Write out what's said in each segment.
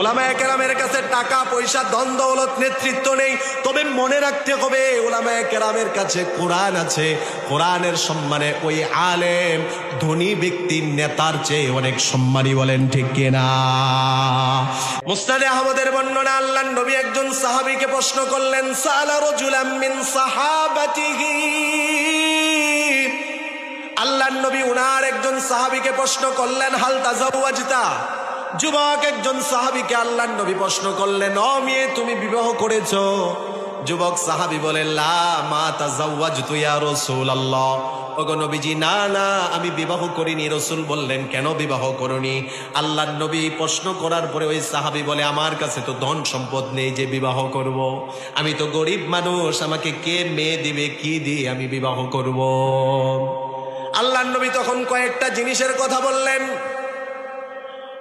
ওলামায় কেরামের কাছে টাকা, পয়সা ধন দৌলত নেতৃত্ব নেই। তবে মনে রাখতে হবে, ওলামায় কেরামের কাছে কোরআন আছে। কোরআনের সম্মানে ওই আলেম, ধনী ব্যক্তির নেতার চেয়ে অনেক সম্মানী বলেন ঠিক কিনা? মুস্তাদে আহমদের বর্ণনা, আল্লাহ নবী একজন সাহাবীকে প্রশ্ন করলেন, সালা রজুলাম মিন সাহাবাতিহি? আল্লাহ নবী উনার একজন সাহাবীকে প্রশ্ন করলেন, হাল তাজাওয়াজতা? যুবক, একজন সাহাবিকে আল্লাহ নবী প্রশ্ন করলেন অ মেয়ে, তুমি বিবাহ করেছ? যুবক সাহাবী বলেন লা, মা না না, আমি বিবাহ করিনি। রসুল বললেন, কেন বিবাহ করনি? আল্লাহ নবী প্রশ্ন করার পরে ওই সাহাবী বলে, আমার কাছে তো ধন সম্পদ নেই যে বিবাহ করব। আমি তো গরিব মানুষ, আমাকে কে মেয়ে দিবে, কি দিয়ে আমি বিবাহ করব। আল্লাহ নবী তখন কয়েকটা জিনিসের কথা বললেন।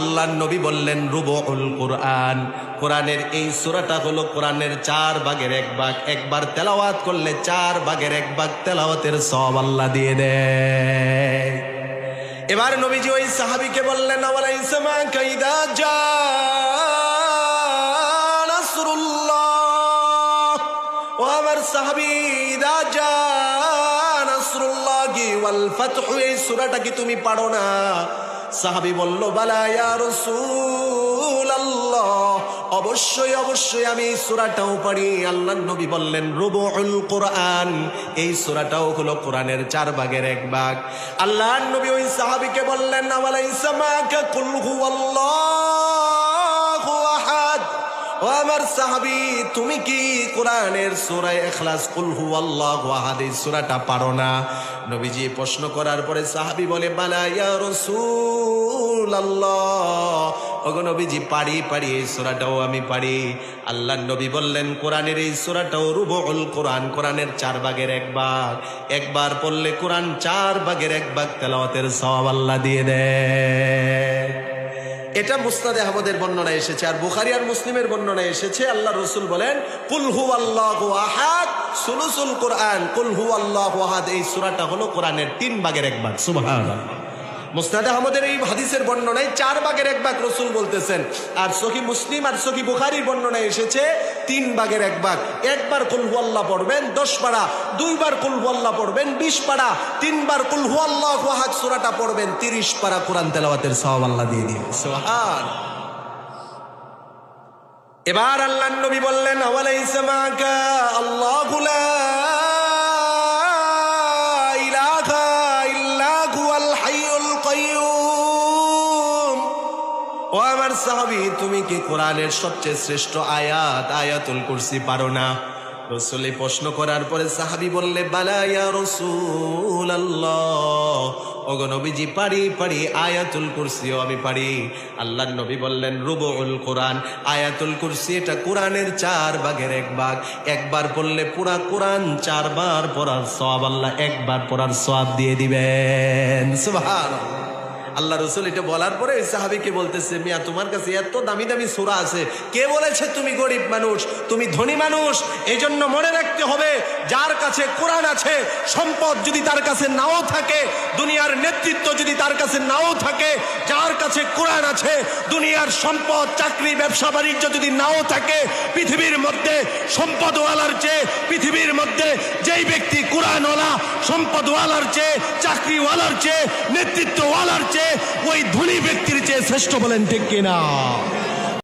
আল্লাহ নবী বললেন রুবুল কোরআন। কোরআনের এই সুরাটা হলো কোরআনের চার ভাগের এক ভাগ। একবার তেলাওয়াত করলে চার ভাগের এক ভাগ তেলাওয়াতের সব আল্লাহ দিয়ে দেয়। এবার নবীজি ওই সাহাবিকে বললেন আমার ইসমা কাইদা যা ও আমার সাহাবি যা নাসরুল্লাহি ওয়াল ফাতহু, এই সূরাটা কি তুমি পারো না? সাহাবি বলল, বালা অবশ্যই অবশ্যই আমি সুরাটাও পারি আল্লাহ নবী বললেন রুবুল কোরআন। এই সুরাটাও হলো কোরআনের চার ভাগের এক ভাগ। আল্লাহ নবী ওই সাহাবিকে বললেন আমার কুলহু আহাদ ও আমার সাহাবি, তুমি কি কোরআনের সূরা ইখলাস? কুল হুয়াল্লাহু আহাদ, এই সূরাটা পারো না। নবীজি প্রশ্ন করার পরে সাহাবী বলে, বালা ইয়া রাসূলুল্লাহ। ওগো নবীজি, পারি পারি, এই সূরাটাও আমি পারি। আল্লাহ নবী বললেন, কোরআনের এই সূরাটাও রুবুল কোরআন, কোরআনের চার ভাগের এক ভাগ। একবার পড়লে কোরআন চার ভাগের এক ভাগ তেলাওয়াতের সওয়াব আল্লাহ দিয়ে দেয়। এটা মুস্তাদে আহমদের বর্ণনায় এসেছে, আর বুখারি আর মুসলিমের বর্ণনায় এসেছে, আল্লাহ রসুল বলেন কুলহু আল্লাহ আহাদ সুলুসুল কোরআন কুলহু আল্লাহ আহাদ এই সুরাটা হলো কোরআনের তিন ভাগের এক ভাগ, সুবহানাল্লাহ। মুসনাদ আহমদের এই হাদিসের বর্ণনায় চার ভাগের এক ভাগ রসুল বলতেছেন। আর সখি মুসলিম আর সখি বুখারির বর্ণনায় এসেছে, তিন ভাগের এক ভাগ একবার কুলহু আল্লাহ পড়বেন, দশ পাড়া। দুইবার কুলহু আল্লাহ পড়বেন, বিশ পাড়া। তিনবার কুলহু আল্লাহ ওয়াহাদ সুরাটা পড়বেন, তিরিশ পাড়া কোরআন তেলাওয়াতের সওয়াব আল্লাহ দিয়ে দিবে সুবহান। এবার আল্লাহ নবী বললেন মাকা আল্লাহু সাহাবী, তুমি কি কোরআনের সবচেয়ে শ্রেষ্ঠ আয়াত, আয়াতুল কুরসি পারো না? রসুল প্রশ্ন করার পরে সাহাবি বললে, বালা ইয়া রসুল আল্লাহ ওগো নবীজি, পারি পারি, আয়াতুল কুরসিও আমি পারি। আল্লাহ নবী বললেন রুবুল কোরআন। আয়াতুল কুরসি, এটা কোরআনের চার ভাগের এক ভাগ। একবার পড়লে পুরা কোরআন চারবার পড়ার সব আল্লাহ একবার পড়ার সব দিয়ে দিবেন। সুবহানাল্লাহ। আল্লাহ রসুল এটা বলার পরে ওই সাহাবিকে বলতেছে, মিয়া, তোমার কাছে এত দামি দামি সোরা আছে। কে বলেছে তুমি গরিব মানুষ? তুমি ধনী মানুষ? এই জন্য মনে রাখতে হবে, যার কাছে কোরআন আছে, সম্পদ যদি তার কাছে নাও থাকে, দুনিয়ার নেতৃত্ব যদি তার কাছে নাও থাকে, যার কাছে কোরআন আছে, দুনিয়ার সম্পদ, চাকরি, ব্যবসা, বাণিজ্য যদি নাও থাকে, পৃথিবীর মধ্যে সম্পদওয়ালার চেয়ে, পৃথিবীর মধ্যে যেই ব্যক্তি কোরআনওয়ালা, সম্পদওয়ালার চেয়ে, চাকরিওয়ালার চেয়ে, নেতৃত্বওয়ালার চেয়ে ওই ধনী ব্যক্তির চেয়ে শ্রেষ্ঠ বলেন ঠিক কিনা?